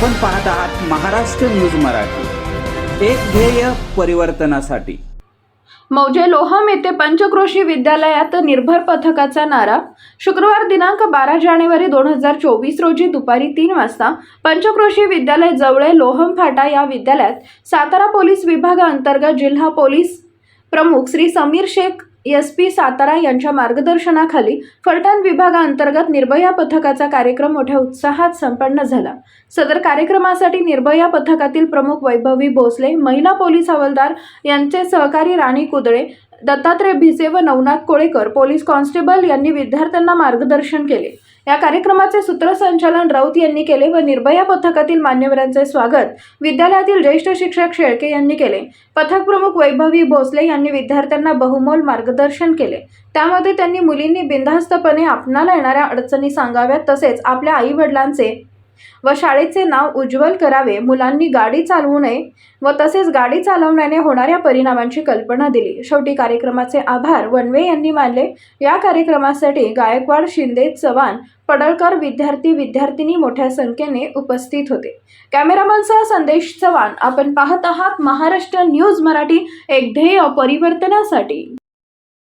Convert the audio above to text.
आपण पाहत आहात महाराष्ट्र न्यूज मराठी. एक ध्येय परिवर्तनासाठी. मौजे लोहम येथे पंचक्रोशी विद्यालयात निर्भर पथकाचा नारा. शुक्रवार दिनांक बारा जानेवारी दोन हजार चोवीस रोजी दुपारी तीन वाजता पंचक्रोशी विद्यालय जवळे लोहम फाटा या विद्यालयात सातारा पोलीस विभागाअंतर्गत जिल्हा पोलीस प्रमुख श्री समीर शेख एस पी सातारा यांच्या मार्गदर्शनाखाली फलटण विभागाअंतर्गत निर्भया पथकाचा कार्यक्रम मोठ्या उत्साहात संपन्न झाला. सदर कार्यक्रमासाठी निर्भया पथकातील प्रमुख वैभवी भोसले महिला पोलीस हवालदार यांचे सहकारी राणी कुदळे दत्तात्रय भिसे व नवनाथ कोळेकर पोलीस कॉन्स्टेबल यांनी विद्यार्थ्यांना मार्गदर्शन केले. या कार्यक्रमाचे सूत्रसंचालन राऊत यांनी केले व निर्भया पथकातील मान्यवरांचे स्वागत विद्यालयातील ज्येष्ठ शिक्षक शेळके यांनी केले. पथक प्रमुख वैभवी भोसले यांनी विद्यार्थ्यांना बहुमोल मार्गदर्शन केले. त्यामध्ये त्यांनी मुलींनी बिनधास्तपणे आपणाला येणाऱ्या अडचणी सांगाव्यात तसेच आपल्या आई वडिलांचे व शाळेचे नाव उज्ज्वल करावे मुलांनी गाडी चालवू नये व तसेच गाडी चालवण्याने होणाऱ्या परिणामांची कल्पना दिली. शेवटी कार्यक्रमाचे आभार वनवे यांनी मानले. या कार्यक्रमासाठी गायकवाड शिंदे चव्हाण पडळकर विद्यार्थी विद्यार्थिनी मोठ्या संख्येने उपस्थित होते. कॅमेरामनसह संदेश चव्हाण. आपण पाहत आहात महाराष्ट्र न्यूज मराठी एक ध्येय परिवर्तनासाठी.